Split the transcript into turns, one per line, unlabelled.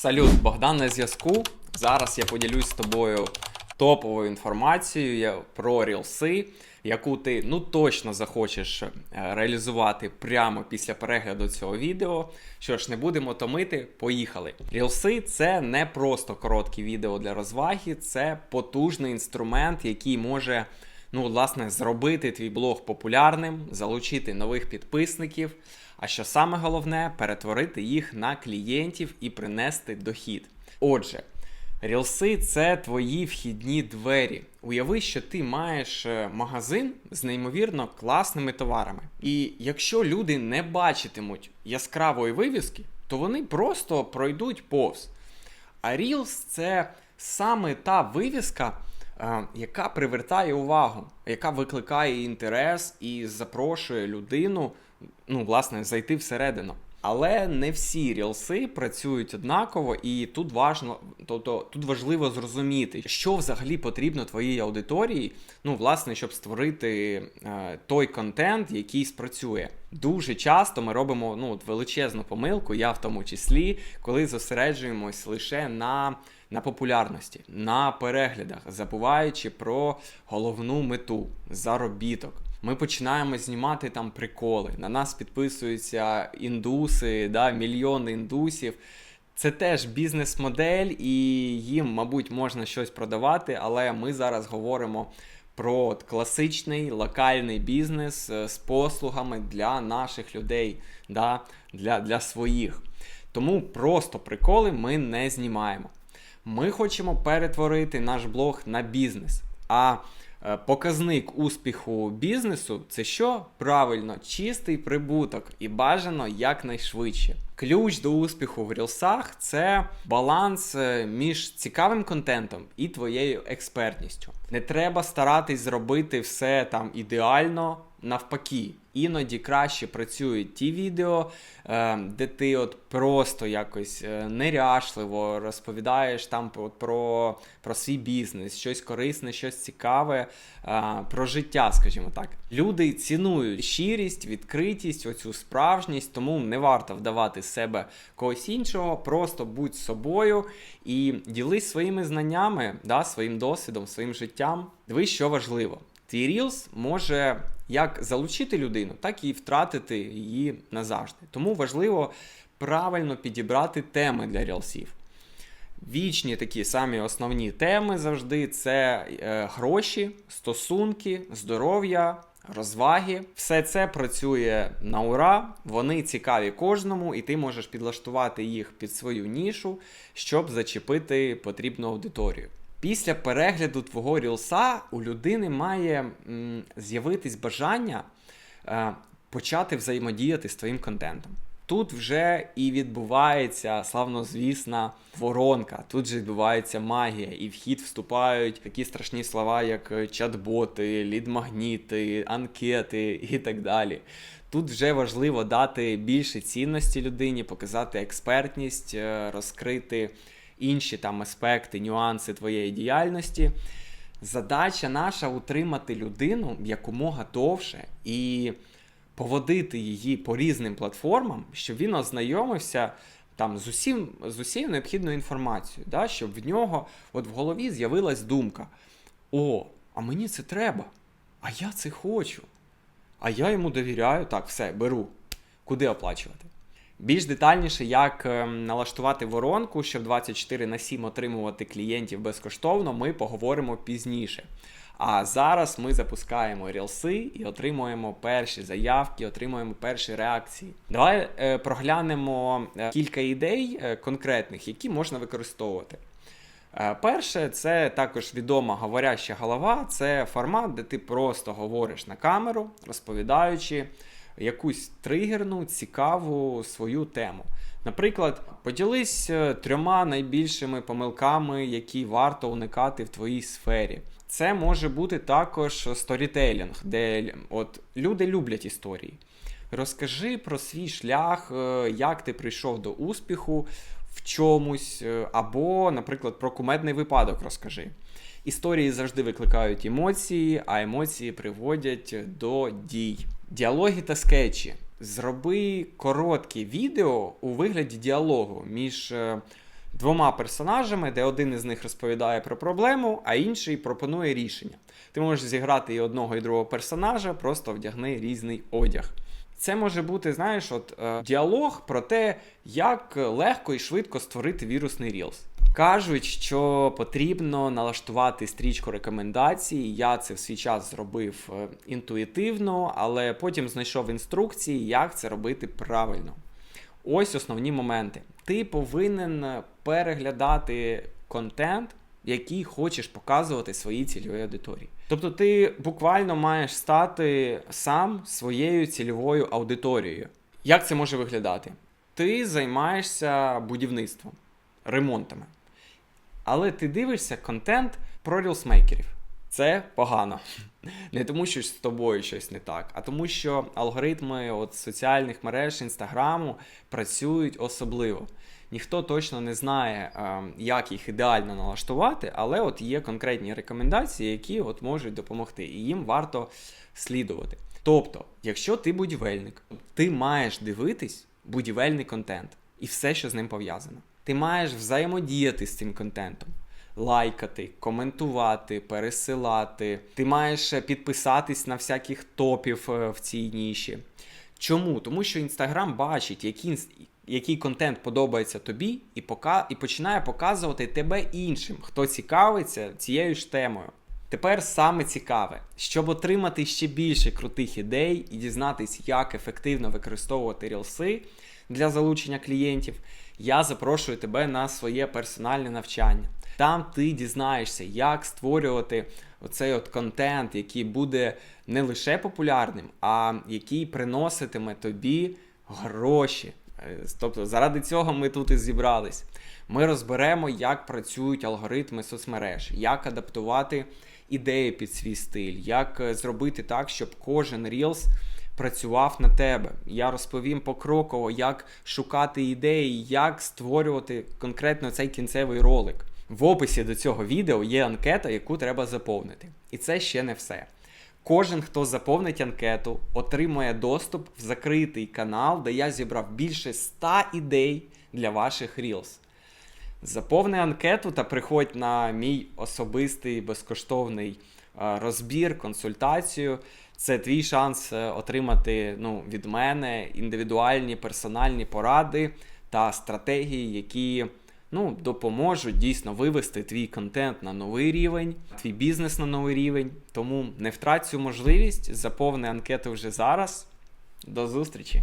Салют, Богдан на зв'язку. Зараз я поділюсь з тобою топовою інформацією про рілси, яку ти ну точно захочеш е, реалізувати прямо після перегляду цього відео. Що ж, не будемо томити, поїхали. Рілси це не просто короткі відео для розваги, це потужний інструмент, який може. Ну, власне, зробити твій блог популярним, залучити нових підписників, а що саме головне, перетворити їх на клієнтів і принести дохід. Отже, рілси це твої вхідні двері. Уяви, що ти маєш е, магазин з неймовірно класними товарами. І якщо люди не бачитимуть яскравої вивіски, то вони просто пройдуть повз. А Reels це саме та вивіска, е, яка привертає увагу, яка викликає інтерес і запрошує людину, ну, власне, зайти всередину. Але не всі рілси працюють однаково, і тут важно, тобто тут важливо зрозуміти, що взагалі потрібно твоїй аудиторії, ну, власне, щоб створити е, той контент, який спрацює. Дуже часто ми робимо ну, величезну помилку, я в тому числі, коли зосереджуємось лише на, на популярності, на переглядах, забуваючи про головну мету заробіток. Ми починаємо знімати там приколи. На нас підписуються індуси, да, мільйони індусів. Це теж бізнес-модель, і їм, мабуть, можна щось продавати, але ми зараз говоримо про от класичний локальний бізнес е, з послугами для наших людей, да, для, для своїх. Тому просто приколи ми не знімаємо. Ми хочемо перетворити наш блог на бізнес. А показник успіху бізнесу це що? Правильно, чистий прибуток і бажано якнайшвидше. Ключ до успіху в рілсах це баланс е, між цікавим контентом і твоєю експертністю. Не треба старатись зробити все там ідеально. Навпаки, іноді краще працюють ті відео, е, де ти от просто якось е, неряшливо розповідаєш там про, про, свій бізнес, щось корисне, щось цікаве, про життя, скажімо так. Люди цінують щирість, відкритість, оцю справжність, тому не варто вдавати себе когось іншого, просто будь собою і ділись своїми знаннями, да, своїм досвідом, своїм життям. Дивись, що важливо. Твій Reels може як залучити людину, так і втратити її назавжди. Тому важливо правильно підібрати теми для рілсів. Вічні такі самі основні теми завжди це е, гроші, стосунки, здоров'я, розваги. Все це працює на ура, вони цікаві кожному, і ти можеш підлаштувати їх під свою нішу, щоб зачепити потрібну аудиторію. Після перегляду твого рілса у людини має з'явитись бажання е, почати взаємодіяти з твоїм контентом. Тут вже і відбувається славнозвісна воронка, тут же відбувається магія, і в хід вступають такі страшні слова, як е, чат-боти, лід-магніти, анкети і так далі. Тут вже важливо дати більше цінності людині, показати експертність, е, розкрити інші там аспекти, нюанси твоєї діяльності. Задача наша утримати людину якомога довше і поводити її по різним платформам, щоб він ознайомився там з усім з усією необхідною інформацією, да, щоб в нього от в голові з'явилась думка: О, а мені це треба, а я це хочу. А я йому довіряю, так, все, беру. Куди оплачувати? Більш детальніше, як ем, налаштувати воронку, щоб 24 на 7 отримувати клієнтів безкоштовно, ми поговоримо пізніше. А зараз ми запускаємо рілси і отримуємо перші заявки, отримуємо перші реакції. Давай е, проглянемо е, кілька ідей е, конкретних, які можна використовувати. Е, Перше, це також відома говоряща голова. Це формат, де ти просто говориш на камеру, розповідаючи якусь тригерну, цікаву свою тему. Наприклад, поділись е, трьома найбільшими помилками, які варто уникати в твоїй сфері. Це може бути також сторітелінг, де от люди люблять історії. Розкажи про свій шлях, е, як ти прийшов до успіху в чомусь, е, або, наприклад, про кумедний випадок розкажи. Історії завжди викликають емоції, а емоції приводять до дій. Діалоги та скетчі. Зроби коротке відео у вигляді діалогу між е, двома персонажами, де один із них розповідає про проблему, а інший пропонує рішення. Ти можеш зіграти і одного, і другого персонажа, просто вдягни різний одяг. Це може бути, знаєш, от е, діалог про те, як легко і швидко створити вірусний Reels. Кажуть, що потрібно налаштувати стрічку рекомендацій. Я це в свій час зробив е, інтуїтивно, але потім знайшов інструкції, як це робити правильно. Ось основні моменти. Ти повинен переглядати контент, який хочеш показувати своїй цільовій аудиторії. Тобто ти буквально маєш стати сам своєю цільовою аудиторією. Як це може виглядати? Ти займаєшся будівництвом, ремонтами. Але ти дивишся контент про рілсмейкерів. Це погано. Не тому, що з тобою щось не так, а тому, що алгоритми от соціальних мереж, інстаграму працюють особливо. Ніхто точно не знає, е, як їх ідеально налаштувати, але от є конкретні рекомендації, які от можуть допомогти, і їм варто слідувати. Тобто, якщо ти будівельник, ти маєш дивитись будівельний контент і все, що з ним пов'язано. Ти маєш взаємодіяти з цим контентом. Лайкати, коментувати, пересилати. Ти маєш е, підписатись на всяких топів е, в цій ніші. Чому? Тому що Інстаграм бачить, який, який контент подобається тобі, і, пока, і починає показувати тебе іншим, хто цікавиться цією ж темою. Тепер саме цікаве, щоб отримати ще більше крутих ідей і дізнатись, як ефективно використовувати рілси для залучення клієнтів, я запрошую тебе на своє персональне навчання. Там ти дізнаєшся, як створювати оцей от контент, який буде не лише популярним, а який приноситиме тобі гроші. Е, Тобто, заради цього ми тут і зібрались. Ми розберемо, як працюють алгоритми соцмереж, як адаптувати ідеї під свій стиль, як е, зробити так, щоб кожен Reels працював на тебе. Я розповім покроково, як шукати ідеї, як створювати конкретно цей кінцевий ролик. В описі до цього відео є анкета, яку треба заповнити. І це ще не все. Кожен, хто заповнить анкету, отримує доступ в закритий канал, де я зібрав більше 100 ідей для ваших Reels. Заповни анкету та приходь на мій особистий безкоштовний розбір, консультацію. Це твій шанс е, отримати ну, від мене індивідуальні персональні поради та стратегії, які ну, допоможуть дійсно вивести твій контент на новий рівень, твій бізнес на новий рівень. Тому не втрать цю можливість, заповни анкету вже зараз. До зустрічі!